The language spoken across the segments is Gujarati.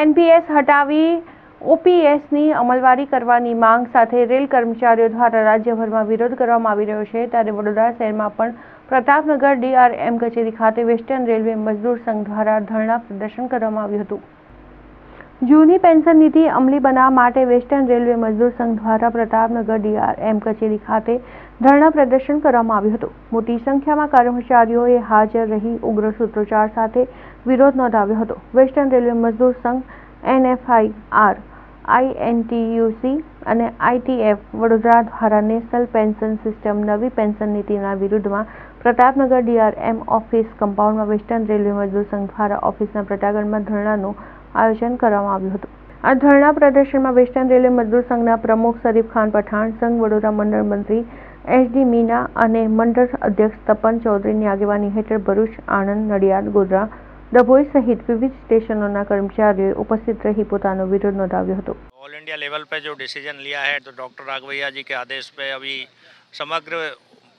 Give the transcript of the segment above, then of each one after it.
એનપીએસ હટાવી ઓપીએસની અમલવારી કરવાની માંગ સાથે રેલ કર્મચારીઓ દ્વારા રાજ્યભરમાં વિરોધ કરવામાં આવી રહ્યો છે. ત્યારે વડોદરા શહેરમાં પણ પ્રતાપનગર ડીઆરએમ કચેરી ખાતે વેસ્ટર્ન રેલવે મજદૂર સંઘ દ્વારા ધરણા પ્રદર્શન કરવામાં આવ્યું હતું. જૂની પેન્શન નીતિ અમલી બનાવવા માટે વેસ્ટર્ન રેલવે મજદૂર સંઘ દ્વારા પ્રતાપનગર ડીઆરએમ કચેરી ખાતે ધરણા પ્રદર્શન કરવામાં આવ્યું હતું. મોટી સંખ્યામાં કર્મચારીઓએ હાજર રહી ઉગ્ર સૂત્રોચ્ચાર સાથે વિરોધ નોંધાવ્યો હતો. વેસ્ટર્ન રેલવે મજદૂર સંઘ, એનએફઆઈઆર, આઈએનટીયુસી અને આઈટીએફ વડોદરા દ્વારા નેશનલ પેન્શન સિસ્ટમ નવી પેન્શન નીતિના વિરુદ્ધમાં પ્રતાપનગર ડીઆરએમ ઓફિસ કમ્પાઉન્ડમાં વેસ્ટર્ન રેલવે મજદૂર સંઘ દ્વારા ઓફિસના પ્રટાગણમાં ધરણાનું આયોજન કરવામાં આવ્યું હતું આ ધરણા પ્રદર્શનમાં વેસ્ટર્ન રેલવે મજદૂર સંઘના પ્રમુખ શરીફ ખાન પઠાણ સંઘ વડોદરા મંડળ મંત્રી એચડી મીના અને મંડળ અધ્યક્ષ તપન ચૌધરીની આગેવાની હેઠળ ભરૂચ આણંદ નડિયાદ ગોધરા ડભોઈ સહિત વિવિધ સ્ટેશનોના કર્મચારીઓએ ઉપસ્થિત રહી પોતાનો વિરોધ નોંધાવ્યો હતો ऑल इंडिया लेवल पे जो डिसीजन लिया है तो डॉक्टर राघवैया जी के आदेश पे अभी समग्र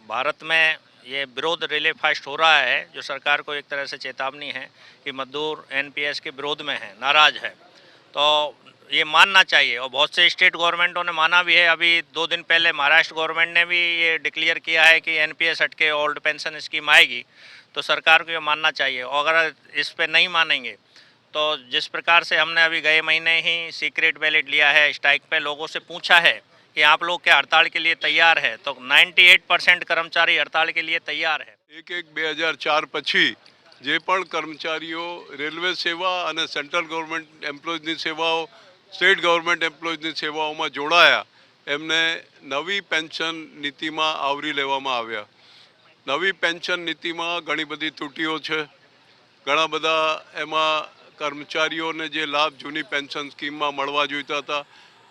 भारत में ये विरोध रिले फास्ट हो रहा है, जो सरकार को एक तरह से चेतावनी है कि मजदूर एनपीएस के विरोध में है, नाराज़ है। तो ये मानना चाहिए, और बहुत से स्टेट गवर्नमेंटों ने माना भी है, अभी दो दिन पहले महाराष्ट्र गवर्नमेंट ने भी ये डिक्लेयर किया है कि एनपीएस हट के ओल्ड पेंशन स्कीम आएगी तो सरकार को ये मानना चाहिए, और अगर इस पर नहीं मानेंगे तो जिस प्रकार से हमने अभी गए महीने ही सीक्रेट बैलेट लिया है, स्ट्राइक पे लोगों से पूछा है कि आप लोग क्या हड़ताल के लिए तैयार है तो 98 परसेंट कर्मचारी हड़ताल के लिए तैयार है એક એક બે હજાર ચાર પછી જે પણ કર્મચારીઓ રેલવે સેવા અને સેન્ટ્રલ ગવર્મેન્ટ એમ્પ્લોઈઝની સેવાઓ સ્ટેટ ગવર્મેન્ટ એમ્પ્લોઈઝની સેવાઓમાં જોડાયા એમને નવી પેન્શન નીતિમાં આવરી લેવામાં આવ્યા નવી પેન્શન નીતિમાં ઘણી બધી ત્રુટીઓ છે ઘણા બધા એમાં કર્મચારીઓને જે લાભ જૂની પેન્શન સ્કીમમાં મળવા જોઈતા હતા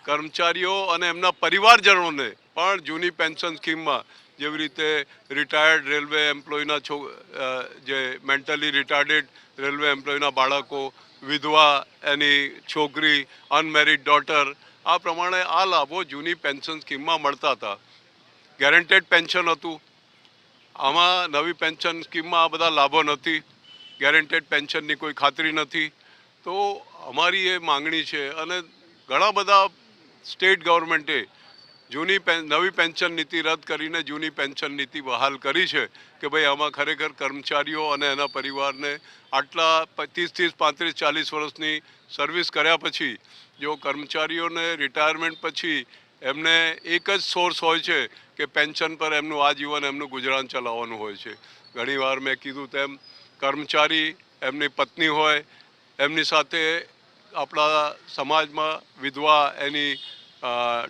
કર્મચારીઓ અને એમના પરિવારજનોને પણ જૂની પેન્શન સ્કીમમાં જેવી રીતે રિટાયર્ડ રેલવે એમ્પ્લોયના છો જે મેન્ટલી રિટાર્ડેડ રેલવે એમ્પ્લોયના બાળકો, વિધવા, એની છોકરી અનમેરિડ ડોટર આ પ્રમાણે આ લાભો જૂની પેન્શન સ્કીમમાં મળતા હતા. ગેરંટેડ પેન્શન હતું. આમાં નવી પેન્શન સ્કીમમાં આ બધા લાભો નથી. ગેરંટેડ પેન્શનની કોઈ ખાતરી નથી. તો અમારી એ માંગણી છે અને ઘણા બધા સ્ટેટ ગવર્મેન્ટે જૂની નવી પેન્શન નીતિ રદ કરીને જૂની પેન્શન નીતિ બહાલ કરી છે કે ભાઈ આમાં ખરેખર કર્મચારીઓ અને એના પરિવારને આટલા પચીસ ત્રીસ પાંત્રીસ, ચાલીસ વર્ષની સર્વિસ કર્યા પછી જો કર્મચારીઓને રિટાયરમેન્ટ પછી એમને એક જ સોર્સ હોય છે કે પેન્શન પર એમનું આજીવન એમનું ગુજરાન ચલાવવાનું હોય છે. ઘણીવાર મેં કીધું તેમ કર્મચારી એમની પત્ની હોય, એમની સાથે આપણા સમાજમાં વિધવા એની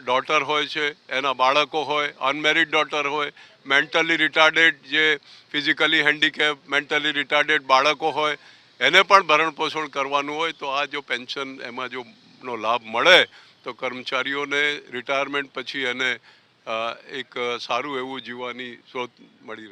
ડોટર હોય છે, એના બાળકો હોય અનમેરિડ ડોટર હોય મેન્ટલી રિટાર્ડેડ જે ફિઝિકલી હેન્ડીકેપ મેન્ટલી રિટાર્ડેડ બાળકો હોય, એને પણ ભરણ પોષણ કરવાનું હોય, તો આ જો પેન્શન એમાં જો નો લાભ મળે, તો કર્મચારીઓને રિટાયરમેન્ટ પછી એને એક સારું એવું જીવવાની શોધ મળી રહે.